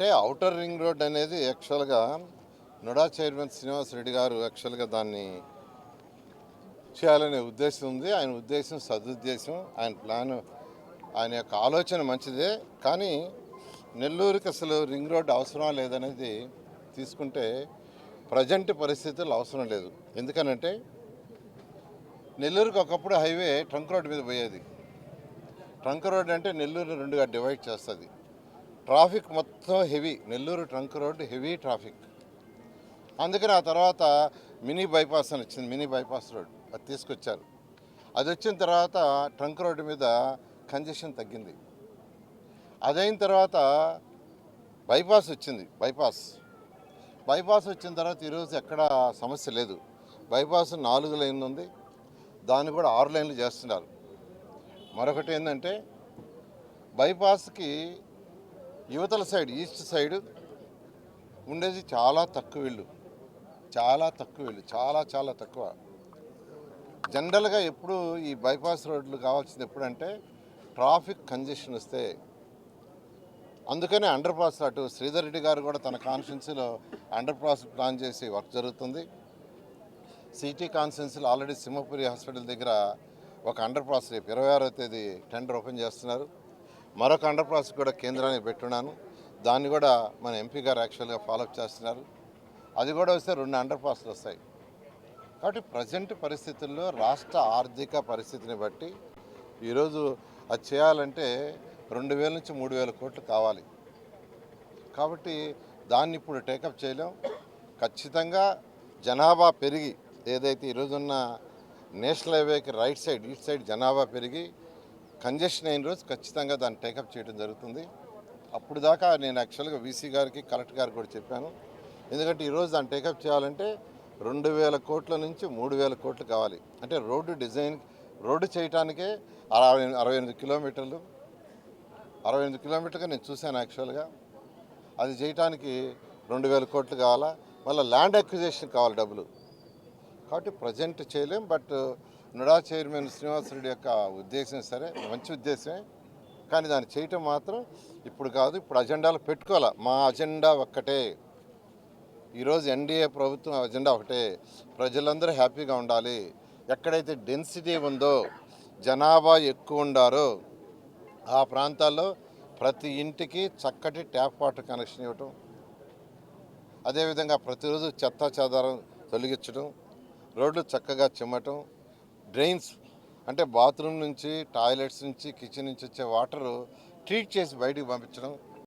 అంటే outer ring road అనేది యాక్చువల్గా నుడా చైర్మన్ శ్రీనివాస్ రెడ్డి గారు యాక్చువల్గా దాన్ని చేయాలనే ఉద్దేశం ఉంది. ఆయన ఉద్దేశం సదుద్దేశం ఆయన ప్లాన్ ఆయన యొక్క ఆలోచన మంచిదే. కానీ నెల్లూరుకి అసలు రింగ్ రోడ్ అవసరం లేదనేది తీసుకుంటే ప్రజెంట్ పరిస్థితుల్లో అవసరం లేదు. ఎందుకనంటే నెల్లూరుకి ఒకప్పుడు హైవే ట్రంక్ రోడ్ మీద పోయేది. ట్రంక్ రోడ్ అంటే నెల్లూరు రెండుగా డివైడ్ చేస్తుంది. ట్రాఫిక్ మొత్తం heavy Nellore trunk road heavy traffic. అందుకని ఆ తర్వాత మినీ బైపాస్ అని వచ్చింది మినీ బైపాస్ రోడ్ అది తీసుకొచ్చారు. అది వచ్చిన తర్వాత ట్రంక్ రోడ్డు మీద కంజెషన్ తగ్గింది. అదైన తర్వాత బైపాస్ వచ్చింది బైపాస్. బైపాస్ వచ్చిన తర్వాత ఈరోజు ఎక్కడ సమస్య లేదు. బైపాస్ నాలుగు లైన్లు ఉంది. దాన్ని కూడా ఆరు లైన్లు చేస్తున్నారు. మరొకటి ఏంటంటే బైపాస్కి యువతల సైడ్ ఈస్ట్ సైడ్ ఉండేది చాలా తక్కువ ఇల్లు చాలా తక్కువ ఇల్లు చాలా చాలా తక్కువ. జనరల్గా ఎప్పుడు ఈ బైపాస్ రోడ్లు కావాల్సింది ఎప్పుడంటే ట్రాఫిక్ కంజెషన్ వస్తే. అందుకనే అండర్ పాస్ అటు శ్రీధర్ రెడ్డి గారు కూడా తన కాన్స్టిట్యున్సీలో అండర్ పాస్ ప్లాన్ చేసి వర్క్ జరుగుతుంది. సిటీ కాన్స్టిట్యున్సీలో ఆల్రెడీ సింహపురి హాస్పిటల్ దగ్గర ఒక అండర్ పాస్ రేపు ఇరవై ఆరో తేదీ టెండర్ ఓపెన్ చేస్తున్నారు. మరొక అండర్ ప్రాసెస్ కూడా కేంద్రానికి పెట్టున్నాను. దాన్ని కూడా మన ఎంపీ గారు యాక్చువల్గా ఫాలోఅప్ చేస్తున్నారు. అది కూడా వస్తే రెండు అండర్ పాస్లు వస్తాయి. కాబట్టి ప్రజెంట్ పరిస్థితుల్లో రాష్ట్ర ఆర్థిక పరిస్థితిని బట్టి ఈరోజు అది చేయాలంటే రెండు వేల నుంచి మూడు వేల కోట్లు కావాలి. కాబట్టి దాన్ని ఇప్పుడు టేకప్ చేయలేం. ఖచ్చితంగా జనాభా పెరిగి ఏదైతే ఈరోజున్న నేషనల్ హైవేకి రైట్ సైడ్ ఈస్ట్ సైడ్ జనాభా పెరిగి కంజెషన్ అయిన రోజు ఖచ్చితంగా దాన్ని టేకప్ చేయడం జరుగుతుంది. అప్పుడు దాకా నేను యాక్చువల్గా వీసీ గారికి కలెక్టర్ గారికి కూడా చెప్పాను. ఎందుకంటే ఈరోజు దాన్ని టేకప్ చేయాలంటే రెండు వేల కోట్ల నుంచి మూడు వేల కోట్లు కావాలి. అంటే రోడ్డు డిజైన్ రోడ్డు చేయటానికే అరవై అరవై ఎనిమిది కిలోమీటర్లు అరవై ఎనిమిది కిలోమీటర్గా నేను చూశాను యాక్చువల్గా. అది చేయటానికి రెండు వేల కోట్లు కావాలా? మళ్ళీ ల్యాండ్ అక్విజేషన్ కావాలి డబ్బులు. కాబట్టి ప్రజెంట్ చేయలేం. బట్ నుడా చైర్మన్ శ్రీనివాసరెడ్డి యొక్క ఉద్దేశం సరే మంచి ఉద్దేశమే. కానీ దాన్ని చేయటం మాత్రం ఇప్పుడు కాదు ఇప్పుడు అజెండాలో పెట్టుకోవాలి? మా అజెండా ఒక్కటే. ఈరోజు ఎన్డీఏ ప్రభుత్వం అజెండా ఒకటే. ప్రజలందరూ హ్యాపీగా ఉండాలి. ఎక్కడైతే డెన్సిటీ ఉందో జనాభా ఎక్కువ ఉండారో ఆ ప్రాంతాల్లో ప్రతి ఇంటికి చక్కటి ట్యాప్ వాటర్ కనెక్షన్ ఇవ్వటం అదేవిధంగా ప్రతిరోజు చెత్త చెదారం తొలగించడం రోడ్లు చక్కగా చిమ్మటం డ్రైన్స్ అంటే బాత్రూమ్ నుంచి టాయిలెట్స్ నుంచి కిచెన్ నుంచి వచ్చే వాటర్ ట్రీట్ చేసి బయటికి పంపించడం